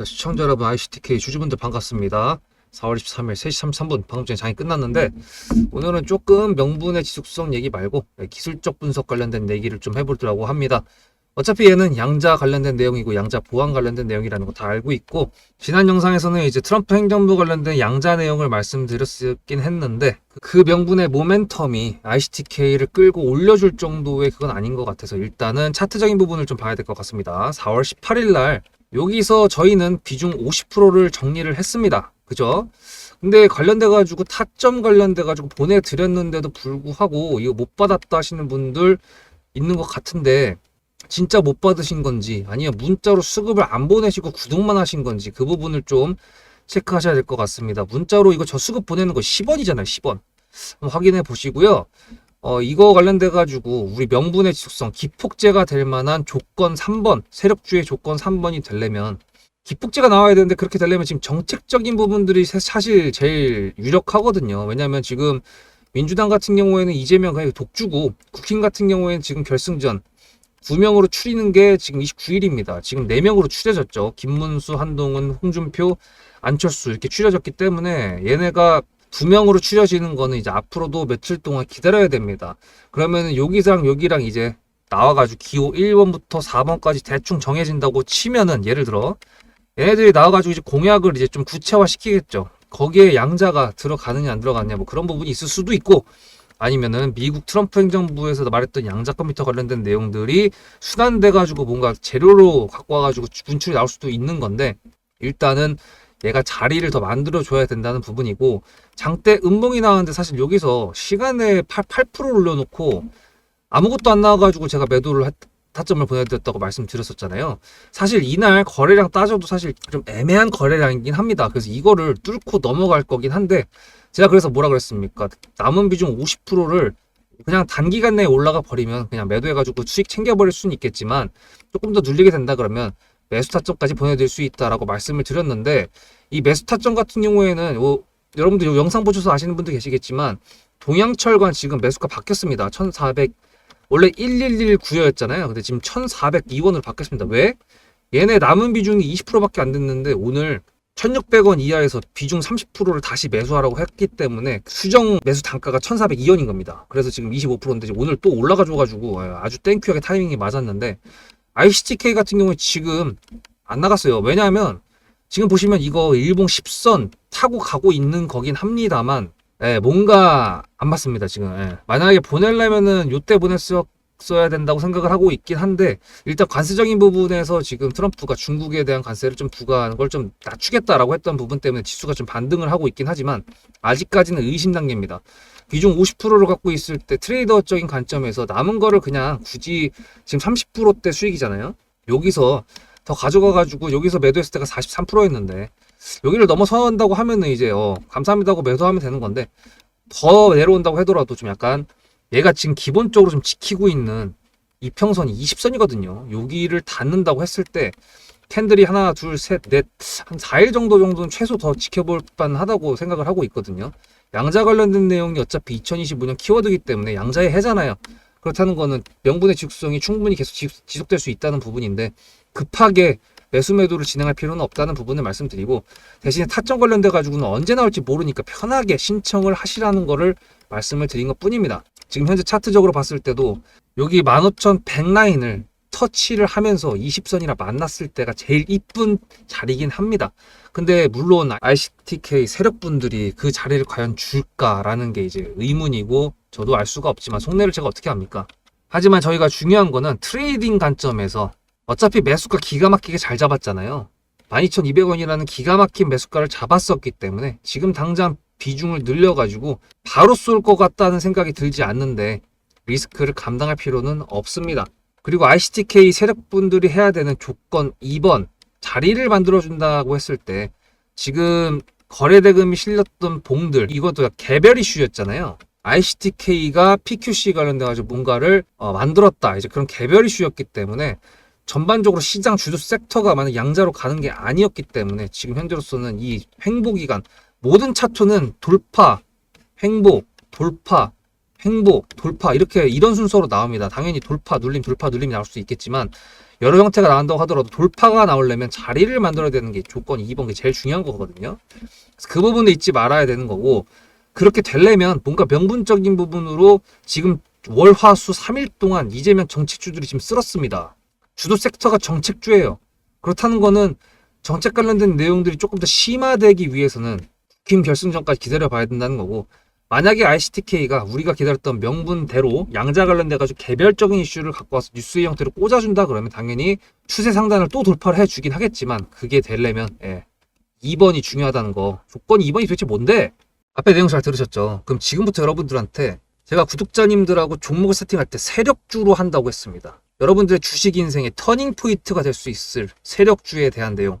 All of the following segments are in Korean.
자, 시청자 여러분, ICTK 주주분들 반갑습니다. 4월 23일 3시 33분 방금 전에 장이 끝났는데 오늘은 조금 명분의 지속성 얘기 말고 기술적 분석 관련된 얘기를 좀 해보려고 합니다. 어차피 얘는 양자 관련된 내용이고 양자 보안 관련된 내용이라는 거 다 알고 있고 지난 영상에서는 이제 트럼프 행정부 관련된 양자 내용을 말씀드렸긴 했는데 그 명분의 모멘텀이 ICTK를 끌고 올려줄 정도의 그건 아닌 것 같아서 일단은 차트적인 부분을 좀 봐야 될 것 같습니다. 4월 18일 날 여기서 저희는 비중 50%를 정리를 했습니다. 그죠? 근데 관련돼 가지고 타점 관련돼 가지고 보내 드렸는데도 불구하고 이거 못 받았다 하시는 분들 있는 것 같은데 진짜 못 받으신 건지 아니면 문자로 수급을 안 보내시고 구독만 하신 건지 그 부분을 좀 체크하셔야 될 것 같습니다. 문자로 이거 저 수급 보내는 거 10원이잖아요. 10원. 한번 확인해 보시고요. 어, 이거 관련돼 가지고 우리 명분의 지속성 기폭제가 될 만한 조건 3번 세력주의 조건 3번이 되려면 기폭제가 나와야 되는데 그렇게 되려면 지금 정책적인 부분들이 사- 사실 제일 유력하거든요. 왜냐하면 지금 민주당 같은 경우에는 이재명 그냥 독주고 국힘 같은 경우에는 지금 결승전 9명으로 추리는 게 지금 29일입니다. 지금 4명으로 추려졌죠. 김문수, 한동훈, 홍준표, 안철수 이렇게 추려졌기 때문에 얘네가 두 명으로 추려지는 거는 이제 앞으로도 며칠 동안 기다려야 됩니다. 그러면 여기랑 여기랑 이제 나와가지고 기호 1번부터 4번까지 대충 정해진다고 치면은 예를 들어 얘네들이 나와가지고 이제 공약을 이제 좀 구체화 시키겠죠. 거기에 양자가 들어가느냐 안 들어가느냐 뭐 그런 부분이 있을 수도 있고 아니면은 미국 트럼프 행정부에서 말했던 양자 컴퓨터 관련된 내용들이 순환돼가지고 뭔가 재료로 갖고 와가지고 분출이 나올 수도 있는 건데 일단은 얘가 자리를 더 만들어줘야 된다는 부분이고 장대 음봉이 나왔는데 사실 여기서 시간에 8, 8% 올려놓고 아무것도 안 나와가지고 제가 매도를 했- 타점을 보내드렸다고 말씀드렸었잖아요. 사실 이날 거래량 따져도 사실 좀 애매한 거래량이긴 합니다. 그래서 이거를 뚫고 넘어갈 거긴 한데 제가 그래서 뭐라 그랬습니까? 남은 비중 50%를 그냥 단기간 내에 올라가 버리면 그냥 매도해가지고 수익 챙겨버릴 수는 있겠지만 조금 더 눌리게 된다 그러면 매수 타점까지 보내드릴 수 있다라고 말씀을 드렸는데 이 매수 타점 같은 경우에는 요- 여러분들 요 영상 보셔서 아시는 분들 계시겠지만 동양철관 지금 매수가 바뀌었습니다. 1400 원래 1119였잖아요. 근데 지금 1402원으로 바뀌었습니다. 왜? 얘네 남은 비중이 20%밖에 안 됐는데 오늘 1600원 이하에서 비중 30%를 다시 매수하라고 했기 때문에 수정 매수 단가가 1402원인 겁니다. 그래서 지금 25%인데 오늘 또 올라가 줘가지고 아주 땡큐하게 타이밍이 맞았는데 ICTK 같은 경우에 지금 안 나갔어요. 왜냐하면 지금 보시면 이거 일봉 10선 타고 가고 있는 거긴 합니다만 예, 뭔가 안 맞습니다, 지금. 예. 만약에 보내려면은 요때 보냈 어야 된다고 생각을 하고 있긴 한데, 일단 관세적인 부분에서 지금 트럼프가 중국에 대한 관세를 좀 부과하는 걸 좀 낮추겠다라고 했던 부분 때문에 지수가 좀 반등을 하고 있긴 하지만, 아직까지는 의심 단계입니다. 비중 50%를 갖고 있을 때 트레이더적인 관점에서 남은 거를 그냥 굳이 지금 30%대 수익이잖아요? 여기서 더 가져가가지고 여기서 매도했을 때가 43%였는데, 여기를 넘어선다고 하면은 이제 어 감사합니다 하고 매도하면 되는 건데 더 내려온다고 하더라도 좀 약간 얘가 지금 기본적으로 좀 지키고 있는 이평선이 20선이거든요. 여기를 닿는다고 했을 때 캔들이 하나, 둘, 셋, 넷, 한 4일 정도 정도는 최소 더 지켜볼 만하다고 생각을 하고 있거든요. 양자 관련된 내용이 어차피 2025년 키워드이기 때문에 양자의 해잖아요. 그렇다는 거는 명분의 지속성이 충분히 계속 지- 지속될 수 있다는 부분인데 급하게 매수 매도를 진행할 필요는 없다는 부분을 말씀드리고 대신에 타점 관련돼 가지고는 언제 나올지 모르니까 편하게 신청을 하시라는 거를 말씀을 드린 것 뿐입니다. 지금 현재 차트적으로 봤을 때도 여기 15,100 라인을 터치를 하면서 20선이랑 만났을 때가 제일 이쁜 자리긴 합니다. 근데 물론 ICTK 세력분들이 그 자리를 과연 줄까라는 게 이제 의문이고 저도 알 수가 없지만 속내를 제가 어떻게 합니까? 하지만 저희가 중요한 거는 트레이딩 관점에서 어차피 매수가 기가 막히게 잘 잡았잖아요. 12,200원이라는 기가 막힌 매수가를 잡았었기 때문에 지금 당장 비중을 늘려가지고 바로 쏠 것 같다는 생각이 들지 않는데 리스크를 감당할 필요는 없습니다. 그리고 ICTK 세력분들이 해야 되는 조건 2번 자리를 만들어준다고 했을 때 지금 거래대금이 실렸던 봉들 이것도 개별 이슈였잖아요. ICTK가 PQC 관련돼가지고 뭔가를 어, 만들었다 이제 그런 개별 이슈였기 때문에 전반적으로 시장 주도 섹터가 만약 양자로 가는 게 아니었기 때문에 지금 현재로서는 이 횡보 기간 모든 차트는 돌파, 횡보, 돌파, 행보, 돌파 이렇게 이런 순서로 나옵니다. 당연히 돌파, 눌림, 돌파, 눌림이 나올 수 있겠지만 여러 형태가 나온다고 하더라도 돌파가 나오려면 자리를 만들어야 되는 게 조건 2번 게 제일 중요한 거거든요. 그래서 그 부분을 잊지 말아야 되는 거고 그렇게 되려면 뭔가 명분적인 부분으로 지금 월화수 3일 동안 이재명 정책주들이 지금 쓸었습니다. 주도 섹터가 정책주예요. 그렇다는 거는 정책 관련된 내용들이 조금 더 심화되기 위해서는 국힘 결승전까지 기다려 봐야 된다는 거고 만약에 ICTK가 우리가 기다렸던 명분대로 양자 관련돼 가지고 개별적인 이슈를 갖고 와서 뉴스의 형태로 꽂아준다 그러면 당연히 추세 상단을 또 돌파를 해주긴 하겠지만 그게 되려면 예, 2번이 중요하다는 거 조건 2번이 도대체 뭔데? 앞에 내용 잘 들으셨죠? 그럼 지금부터 여러분들한테 제가 구독자님들하고 종목을 세팅할 때 세력주로 한다고 했습니다. 여러분들의 주식 인생의 터닝 포인트가 될 수 있을 세력주에 대한 내용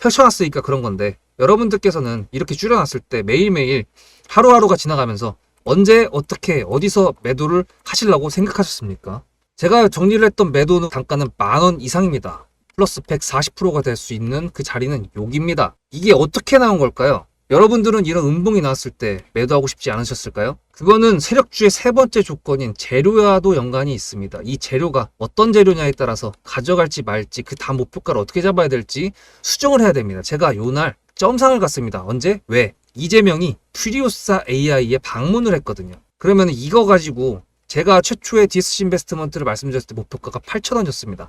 펼쳐놨으니까 그런 건데 여러분들께서는 이렇게 줄여놨을 때 매일매일 하루하루가 지나가면서 언제 어떻게 어디서 매도를 하시려고 생각하셨습니까? 제가 정리를 했던 매도 단가는 만 원 이상입니다. 플러스 140%가 될 수 있는 그 자리는 여기입니다. 이게 어떻게 나온 걸까요? 여러분들은 이런 음봉이 나왔을 때 매도하고 싶지 않으셨을까요? 그거는 세력주의 세 번째 조건인 재료와도 연관이 있습니다. 이 재료가 어떤 재료냐에 따라서 가져갈지 말지 그 다음 목표가를 어떻게 잡아야 될지 수정을 해야 됩니다. 제가 요날 점상을 갔습니다. 언제? 왜? 이재명이 퓨리오사 AI에 방문을 했거든요. 그러면 이거 가지고 제가 최초의 디스시 인베스트먼트를 말씀드렸을 때 목표가가 8,000원이었습니다.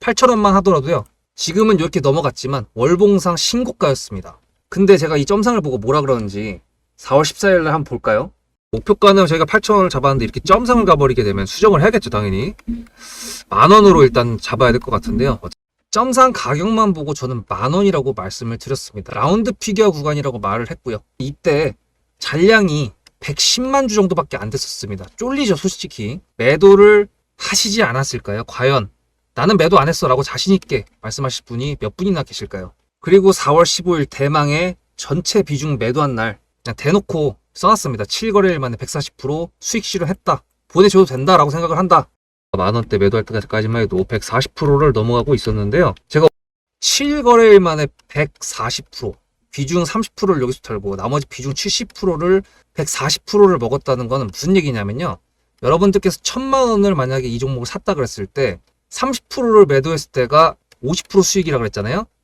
8,000원만 하더라도요. 지금은 이렇게 넘어갔지만 월봉상 신고가였습니다. 근데 제가 이 점상을 보고 뭐라 그러는지 4월 14일 날 한번 볼까요? 목표가는 저희가 8,000원을 잡았는데 이렇게 점상을 가버리게 되면 수정을 해야겠죠, 당연히. 만 원으로 일단 잡아야 될 것 같은데요. 점상 가격만 보고 저는 만 원이라고 말씀을 드렸습니다. 라운드 피겨 구간이라고 말을 했고요. 이때 잔량이 110만 주 정도밖에 안 됐었습니다. 쫄리죠, 솔직히. 매도를 하시지 않았을까요? 과연 나는 매도 안 했어 라고 자신있게 말씀하실 분이 몇 분이나 계실까요? 그리고 4월 15일 대망의 전체 비중 매도한 날 그냥 대놓고 써놨습니다. 7거래일 만에 140% 수익 실현했다. 보내줘도 된다라고 생각을 한다. 만원대 매도할 때까지만 해도 140%를 넘어가고 있었는데요. 제가 7거래일 만에 140% 비중 30%를 여기서 털고 나머지 비중 70%를 140%를 먹었다는 거는 무슨 얘기냐면요. 여러분들께서 천만 원을 만약에 이 종목을 샀다 그랬을 때 30%를 매도했을 때가 50% 수익이라 그랬잖아요.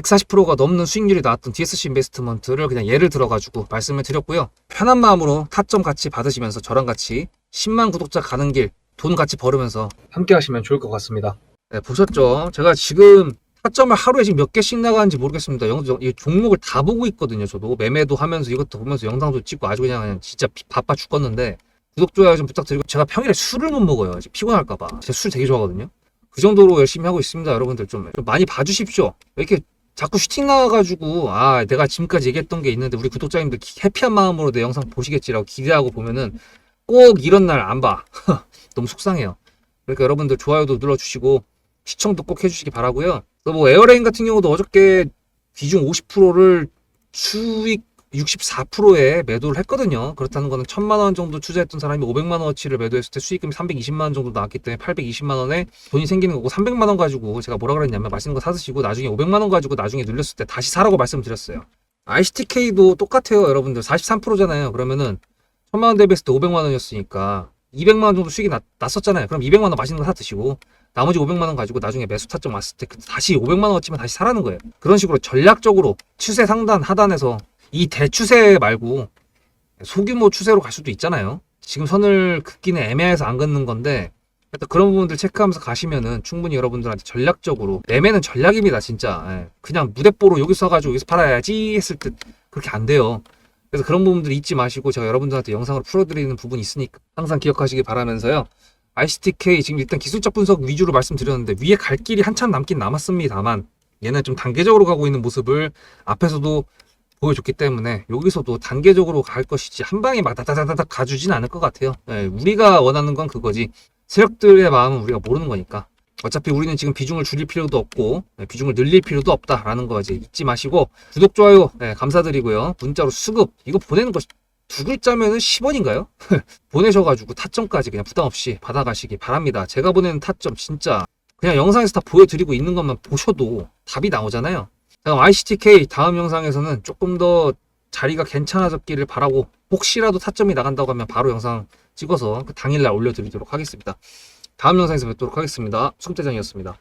140%가 넘는 수익률이 나왔던 DSC 인베스트먼트를 그냥 예를 들어가지고 말씀을 드렸고요. 편한 마음으로 타점 같이 받으시면서 저랑 같이 10만 구독자 가는 길 돈 같이 벌으면서 함께 하시면 좋을 것 같습니다. 네, 보셨죠? 제가 지금 타점을 하루에 지금 몇 개씩 나가는지 모르겠습니다. 종목을 다 보고 있거든요. 저도 매매도 하면서 이것도 보면서 영상도 찍고 아주 그냥, 그냥 진짜 비- 바빠 죽겠는데 구독 좋아요 좀 부탁드리고 제가 평일에 술을 못 먹어요. 피곤할까봐. 제가 술 되게 좋아하거든요. 그 정도로 열심히 하고 있습니다. 여러분들 좀, 좀 많이 봐주십시오. 왜 이렇게 자꾸 슈팅 나와가지고 아 내가 지금까지 얘기했던 게 있는데 우리 구독자님들 기- 해피한 마음으로 내 영상 보시겠지라고 기대하고 보면은 꼭 이런 날 안 봐. 너무 속상해요. 그러니까 여러분들 좋아요도 눌러주시고 시청도 꼭 해주시기 바라고요. 또 뭐 에어레인 같은 경우도 어저께 비중 50%를 수익 64%에 매도를 했거든요. 그렇다는 거는 1000만 원 정도 투자했던 사람이 500만 원어치를 매도했을 때 수익금이 320만 원 정도 나왔기 때문에 820만 원에 돈이 생기는 거고 300만 원 가지고 제가 뭐라 그랬냐면 맛있는 거 사드시고 나중에 500만 원 가지고 나중에 눌렸을 때 다시 사라고 말씀드렸어요. ICTK도 똑같아요, 여러분들. 43%잖아요. 그러면은 1000만 원 대비했을 때 500만 원이었으니까 200만 원 정도 수익이 났, 났었잖아요. 그럼 200만 원 맛있는 거 사 드시고 나머지 500만 원 가지고 나중에 매수 타점 왔을 때 그- 다시 500만 원어치면 다시 사라는 거예요. 그런 식으로 전략적으로 추세 상단 하단에서 이 대추세 말고 소규모 추세로 갈 수도 있잖아요. 지금 선을 긋기는 애매해서 안 긋는 건데 그런 부분들 체크하면서 가시면은 충분히 여러분들한테 전략적으로 매매는 전략입니다 진짜 예. 그냥 무대뽀로 여기 써가지고 여기서 팔아야지 했을 때 그렇게 안 돼요 그래서 그런 부분들 잊지 마시고 제가 여러분들한테 영상을 풀어드리는 부분이 있으니까 항상 기억하시기 바라면서요 ICTK 지금 일단 기술적 분석 위주로 말씀드렸는데 위에 갈 길이 한참 남긴 남았습니다만 얘는 좀 단계적으로 가고 있는 모습을 앞에서도 보여줬기 때문에 여기서도 단계적으로 갈 것이지 한 방에 막 다다다닥 가주진 않을 것 같아요. 예, 우리가 원하는 건 그거지. 세력들의 마음은 우리가 모르는 거니까. 어차피 우리는 지금 비중을 줄일 필요도 없고 예, 비중을 늘릴 필요도 없다라는 거 이제 잊지 마시고 구독 좋아요 예, 감사드리고요. 문자로 수급 이거 보내는 거 두 글자면은 10원인가요? 보내셔가지고 타점까지 그냥 부담 없이 받아가시기 바랍니다. 제가 보내는 타점 진짜 그냥 영상에서 다 보여드리고 있는 것만 보셔도 답이 나오잖아요. 그럼 ICTK 다음 영상에서는 조금 더 자리가 괜찮아졌기를 바라고 혹시라도 타점이 나간다고 하면 바로 영상 찍어서 그 당일날 올려드리도록 하겠습니다. 다음 영상에서 뵙도록 하겠습니다. 숙대장이었습니다.